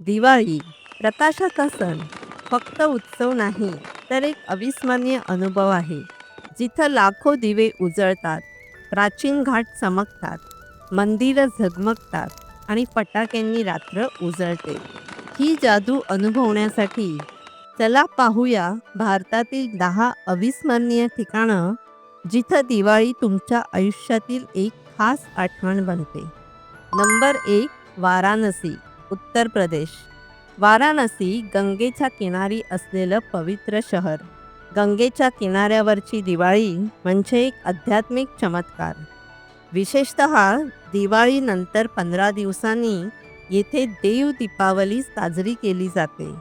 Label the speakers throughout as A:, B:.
A: दिवाळी प्रकाशाचा सण फक्त उत्सव नाही तर एक अविस्मरणीय अनुभव आहे. जिथं लाखो दिवे उजळतात प्राचीन घाट चमकतात मंदिरं झगमगतात आणि फटाक्यांनी रात्र उजळते. ही जादू अनुभवण्यासाठी चला पाहूया भारतातील दहा अविस्मरणीय ठिकाणं जिथं दिवाळी तुमच्या आयुष्यातील एक खास आठवण बनते. नंबर एक वाराणसी. उत्तर प्रदेश. वाराणसी गंगेच्या किनारी असलेलं पवित्र शहर. गंगेच्या किनाऱ्यावरची दिवाळी म्हणजे एक आध्यात्मिक चमत्कार. विशेषत दिवाळीनंतर पंधरा दिवसांनी येथे देव दीपावली साजरी केली जाते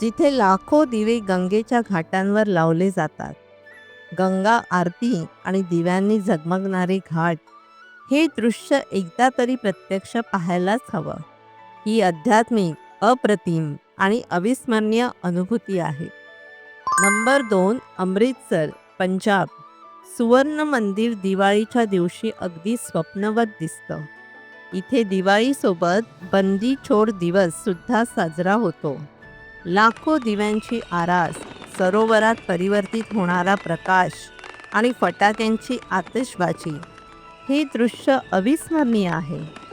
A: जिथे लाखो दिवे गंगेच्या घाटांवर लावले जातात. गंगा आरती आणि दिव्यांनी झगमगणारे घाट हे दृश्य एकदा तरी प्रत्यक्ष पाहायलाच हवं. ही आध्यात्मिक अप्रतिम आणि अविस्मरणीय अनुभूती आहे. नंबर दोन अमृतसर पंजाब. सुवर्ण मंदिर दिवाळीच्या दिवशी अगदी स्वप्नवत दिसतं. इथे दिवाळीसोबत बंदी छोड दिवस सुद्धा साजरा होतो. लाखो दिव्यांची आरास सरोवरात परिवर्तित होणारा प्रकाश आणि फटाक्यांची आतषबाजी हे दृश्य अविस्मरणीय आहे.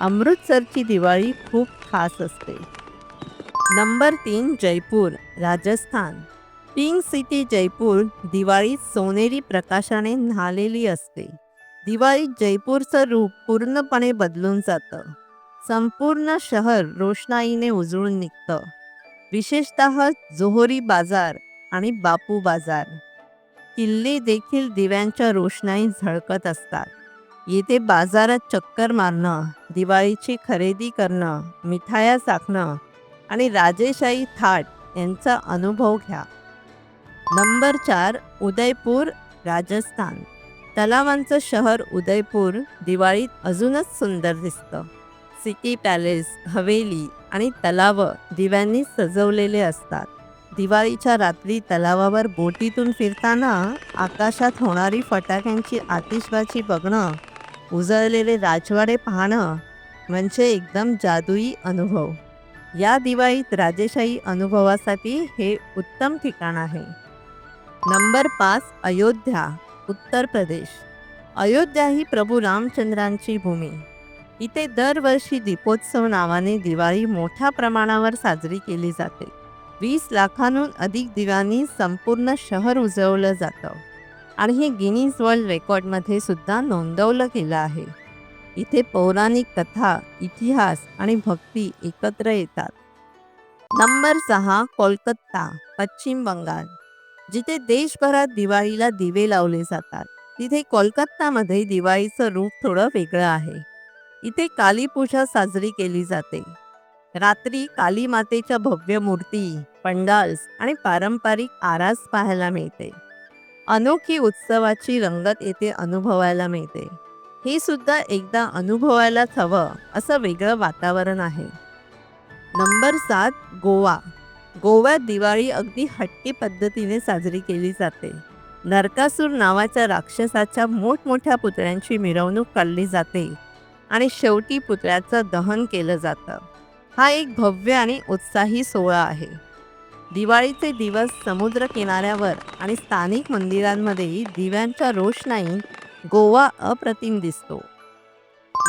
A: अमृतसरची दिवाळी खूप खास असते. नंबर तीन जयपूर राजस्थान. पिंक सिटी जयपूर दिवाळीत सोनेरी प्रकाशाने न्हालेली असते. दिवाळीत जयपूरचं रूप पूर्णपणे बदलून जातं. संपूर्ण शहर रोषणाईने उजळून निघतं. विशेषत जोहरी बाजार आणि बापू बाजार. किल्ले देखील दिव्यांच्या रोषणाई झळकत असतात. येथे बाजारात चक्कर मारणं दिवाळीची खरेदी करणं मिठाया चाखणं आणि राजेशाही थाट यांचा अनुभव घ्या. नंबर चार उदयपूर राजस्थान. तलावांचं शहर उदयपूर दिवाळीत अजूनच सुंदर दिसतं. सिटी पॅलेस हवेली आणि तलाव दिव्यांनी सजवलेले असतात. दिवाळीच्या रात्री तलावावर बोटीतून फिरताना आकाशात होणारी फटाक्यांची आतिषबाजी बघणं उजळलेले राजवाडे पाहणं म्हणजे एकदम जादुई अनुभव. या दिवाळीत राजेशाही अनुभवासाठी हे उत्तम ठिकाण आहे. नंबर पाच अयोध्या उत्तर प्रदेश. अयोध्या ही प्रभू रामचंद्रांची भूमी. इथे दरवर्षी दीपोत्सव नावाने दिवाळी मोठ्या प्रमाणावर साजरी केली जाते. वीस लाखांहून अधिक दिव्यांनी संपूर्ण शहर उजवलं जातं. आणि हे गिनीज वर्ल्ड रेकॉर्डमध्ये सुद्धा नोंदवलं गेलं आहे. इथे पौराणिक कथा इतिहास आणि भक्ती एकत्र येतात. नंबर सहा कोलकाता पश्चिम बंगाल. जिथे देशभरात दिवाळीला दिवे लावले जातात तिथे कोलकातामध्ये दिवाळीचं रूप थोडं वेगळं आहे. इथे कालीपूजा साजरी केली जाते. रात्री काली मातेच्या भव्य मूर्ती पंडाल्स आणि पारंपरिक आरास पाहायला मिळते. अनोखी उत्सवाची रंगत येथे अनुभवायला मिळते. हे सुद्धा एकदा अनुभवायलाच हवं असं वेगळं वातावरण आहे. नंबर सात गोवा. गोव्यात दिवाळी अगदी हटके पद्धतीने साजरी केली जाते. नरकासूर नावाच्या राक्षसाच्या मोठमोठ्या पुतळ्यांची मिरवणूक काढली जाते आणि शेवटी पुतळ्याचं दहन केलं जातं. हा एक भव्य आणि उत्साही सोहळा आहे. दिवाळीचे दिवस समुद्र किनाऱ्यावर आणि स्थानिक मंदिरांमध्ये दिव्यांच्या रोषणाईत गोवा अप्रतिम दिसतो.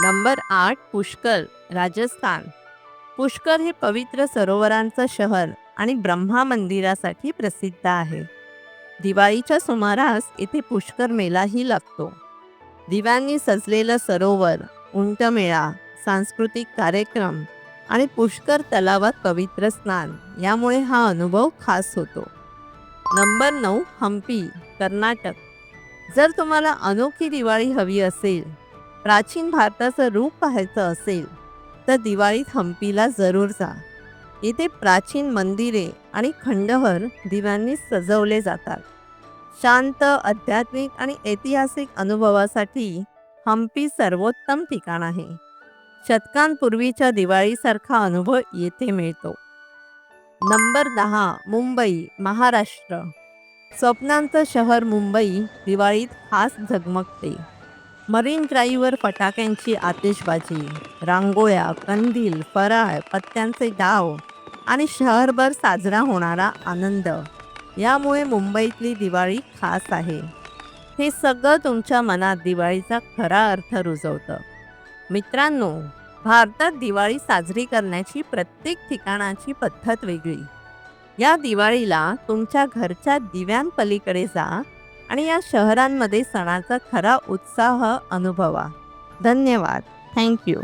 A: नंबर आठ पुष्कर राजस्थान. पुष्कर हे पवित्र सरोवरांचं शहर आणि ब्रह्मा मंदिरासाठी प्रसिद्ध आहे. दिवाळीच्या सुमारास येथे पुष्कर मेलाही लागतो. दिव्यांनी सजलेलं सरोवर उंटमेळा सांस्कृतिक कार्यक्रम आणि पुष्कर तलावात पवित्र स्नान. यामुळे हा अनुभव खास होतो. नंबर नऊ हम्पी कर्नाटक. जर तुम्हाला अनोखी दिवाळी हवी असेल प्राचीन भारताचं रूप पाहायचं असेल तर दिवाळीत हम्पीला जरूर जा. इथे प्राचीन मंदिरे आणि खंडहर दिव्यांनी सजवले जातात. शांत आध्यात्मिक आणि ऐतिहासिक अनुभवासाठी हम्पी सर्वोत्तम ठिकाण आहे. शतकांपूर्वीच्या दिवाळीसारखा अनुभव येथे मिळतो. नंबर दहा मुंबई महाराष्ट्र. स्वप्नांचं शहर मुंबई दिवाळीत खास झगमगते. मरीन ड्राईव्हवर फटाक्यांची आतिषबाजी रांगोळ्या कंदील फराळ पत्त्यांचे डाव आणि शहरभर साजरा होणारा आनंद यामुळे मुंबईतली दिवाळी खास आहे. हे सगळं तुमच्या मनात दिवाळीचा खरा अर्थ रुजवतं. मित्रांनो भारतात दिवाळी साजरी करण्याची प्रत्येक ठिकाणाची पद्धत वेगळी. या दिवाळीला तुमच्या घरच्या दिव्यांपलीकडे जा आणि या शहरांमध्ये सणाचा खरा उत्साह अनुभवा. धन्यवाद. थँक्यू